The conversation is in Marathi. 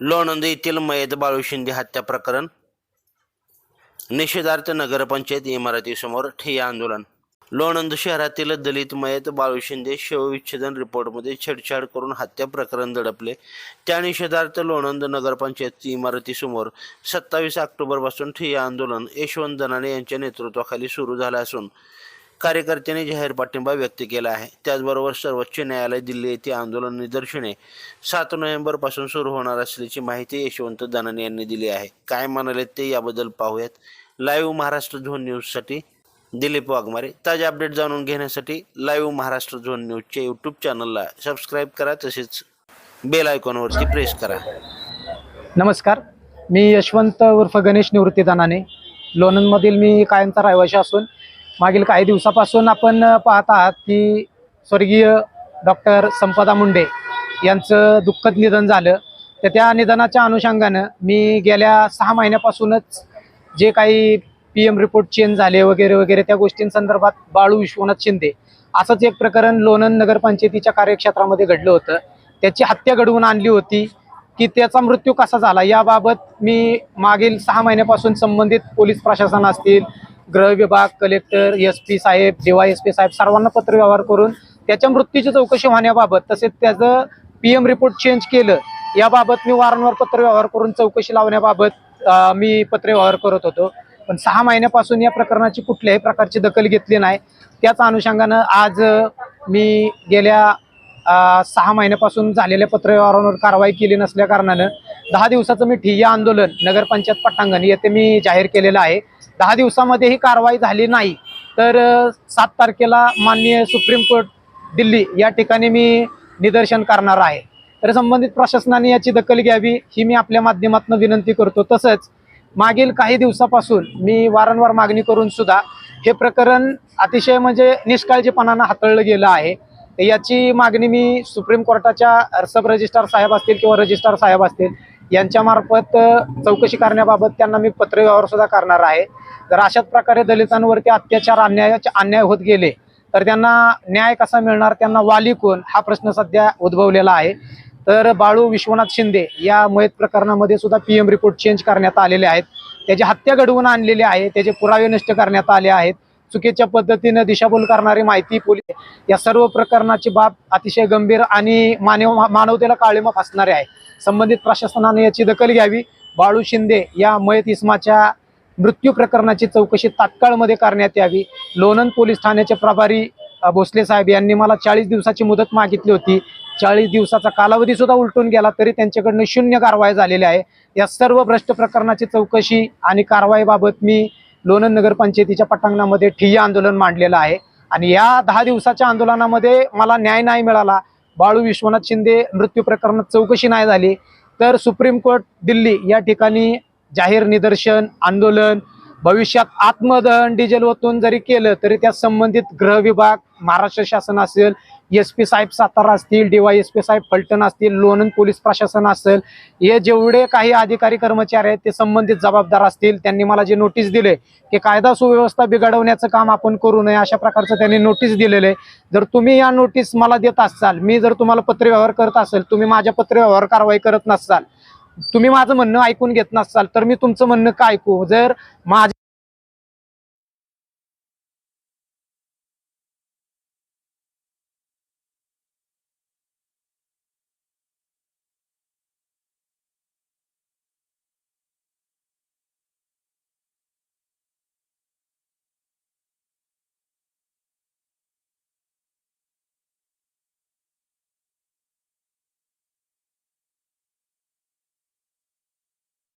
लोणंद येथील मयत बाळू शिंदे हत्या प्रकरण. निषेधार्थ नगरपंचायत इमारतीसमोर ठिय्या आंदोलन. लोणंद शहरातील दलित मयत बाळू शिंदे शवविच्छेदन रिपोर्टमध्ये छेडछाड करून हत्या प्रकरण दडपले. त्या निषेधार्थ लोणंद नगरपंचायत इमारतीसमोर सत्तावीस ऑक्टोबरपासून ठिय्या आंदोलन. यशवंत दनाने यांच्या नेतृत्वाखाली सुरू झालं असून कार्यकर्त्यांनी जाहीर पाठिंबा व्यक्त केला आहे. त्याचबरोबर सर्वोच्च न्यायालय दिल्ली येथे आंदोलन निदर्शने सात नोव्हेंबरपासून सुरू होणार असल्याची माहिती यशवंत दानवे यांनी दिली आहे. काय म्हणाले ते याबद्दल पाहूयात. लाईव्ह महाराष्ट्र झोन न्यूजसाठी दिलीप वाघमारे. ताजे अपडेट जाणून घेण्यासाठी लाईव्ह महाराष्ट्र झोन न्यूजच्या यूट्यूब चॅनलला सबस्क्राईब करा तसेच बेल आयकॉनवरती प्रेस करा. नमस्कार. मी यशवंत उर्फ गणेश निवृत्ती दानाने लोणंदमधील मी कायमचा रहिवाशी असून मागील काही दिवसापासून आपण पाहत आहात की स्वर्गीय डॉक्टर संपदा मुंडे यांचं दुःखद निधन झालं. तर त्या निधनाच्या अनुषंगानं मी गेल्या सहा महिन्यापासूनच जे काही पी एम रिपोर्ट चेंज झाले वगैरे वगैरे त्या गोष्टींसंदर्भात बाळू विश्वनाथ शिंदे असंच एक प्रकरण लोणंद नगरपंचायतीच्या कार्यक्षेत्रामध्ये घडलं होतं. त्याची हत्या घडवून आणली होती की त्याचा मृत्यू कसा झाला याबाबत मी मागील सहा महिन्यापासून संबंधित पोलीस प्रशासन असतील गृह विभाग कलेक्टर एस पी साहेब जेव्हा एस पी साहेब सर्वांना पत्रव्यवहार करून त्याच्या मृत्यूची चौकशी होण्याबाबत तसेच त्याचं पी एम रिपोर्ट चेंज केलं याबाबत मी वारंवार पत्रव्यवहार करून चौकशी लावण्याबाबत मी पत्रव्यवहार करत होतो. पण सहा महिन्यापासून या प्रकरणाची कुठल्याही प्रकारची दखल घेतली नाही. त्याच अनुषंगानं आज मी गेल्या सहा महिन्यापासून झालेल्या पत्रव्यवहारांवर कारवाई केली नसल्या कारणानं दहा दिवसाचं मी ठिय्या आंदोलन नगरपंचायत पटांगण येथे मी जाहीर केलेलं आहे. दहा दिवसामध्ये ही कारवाई झाली नाही तर सात तारखेला माननीय सुप्रीम कोर्ट दिल्ली या ठिकाणी मी निदर्शन करणार आहे. तर संबंधित प्रशासनाने याची दखल घ्यावी ही मी आपल्या माध्यमातून विनंती करतो. तसंच मागील काही दिवसापासून मी वारंवार मागणी करून सुद्धा हे प्रकरण अतिशय म्हणजे निष्काळजीपणानं हाताळलं गेलं आहे. तर याची मागणी मी सुप्रीम कोर्टाच्या सब रजिस्ट्रार साहेब असतील किंवा रजिस्ट्रार साहेब असतील यांच्यामार्फत चौकशी करण्याबाबत त्यांना मी पत्रव्यवहार सुद्धा करणार आहे. जर अशाच प्रकारे दलितांवरती अत्याचार अन्यायाचे अन्याय होत गेले तर त्यांना न्याय कसा मिळणार त्यांना वाली कोण हा प्रश्न सध्या उद्भवलेला आहे. तर बाळू विश्वनाथ शिंदे या मयत प्रकरणामध्ये सुद्धा पी एम रिपोर्ट चेंज करण्यात आलेले आहेत. त्याची हत्या घडवून आणलेली आहे त्याचे पुरावे नष्ट करण्यात आले आहेत. चुकीच्या पद्धतीनं दिशाभूल करणारी माहिती पोलीस या सर्व प्रकरणाची बाब अतिशय गंभीर आणि मानव मानवतेला काळीमा फासणारे आहे. संबंधित प्रशासनाने याची दखल घ्यावी. बाळू शिंदे या मयत इस्माच्या मृत्यू प्रकरणाची चौकशी तात्काळमध्ये करण्यात यावी. लोणंद पोलीस ठाण्याचे प्रभारी भोसले साहेब यांनी मला चाळीस दिवसाची मुदत मागितली होती. चाळीस दिवसाचा कालावधी सुद्धा उलटून गेला तरी त्यांच्याकडनं शून्य कारवाई झालेली आहे. या सर्व भ्रष्ट प्रकरणाची चौकशी आणि कारवाईबाबत मी लोणंद नगरपंचायतीच्या पटांगणामध्ये ठिय्या आंदोलन मांडलेलं आहे. आणि या दहा दिवसाच्या आंदोलनामध्ये मला न्याय नाही मिळाला. बाळू विश्वनाथ शिंदे मृत्यू प्रकरणात चौकशी नाही झाली. तर सुप्रीम कोर्ट दिल्ली या ठिकाणी जाहीर निदर्शन आंदोलन भविष्यात आत्मदहन डिझेल वतून जरी केलं तरी त्या संबंधित गृह विभाग महाराष्ट्र शासन असेल एस पी साहेब सातारा असतील डीवाय एस पी साहेब फलटण असतील लोणंद पोलीस प्रशासन असेल हे जेवढे काही अधिकारी कर्मचारी आहेत ते संबंधित जबाबदार असतील त्यांनी मला जे नोटीस दिले की कायदा सुव्यवस्था बिघडवण्याचं काम आपण करू नये अशा प्रकारचं त्यांनी नोटीस दिलेलं आहे. जर तुम्ही या नोटीस मला देत असाल मी जर तुम्हाला पत्रव्यवहार करत असेल तुम्ही माझ्या पत्रव्यवहार कारवाई करत नसाल तुम्ही माझं म्हणणं ऐकून घेत नसाल तर मी तुमचं म्हणणं काय ऐकू? जर माझ्या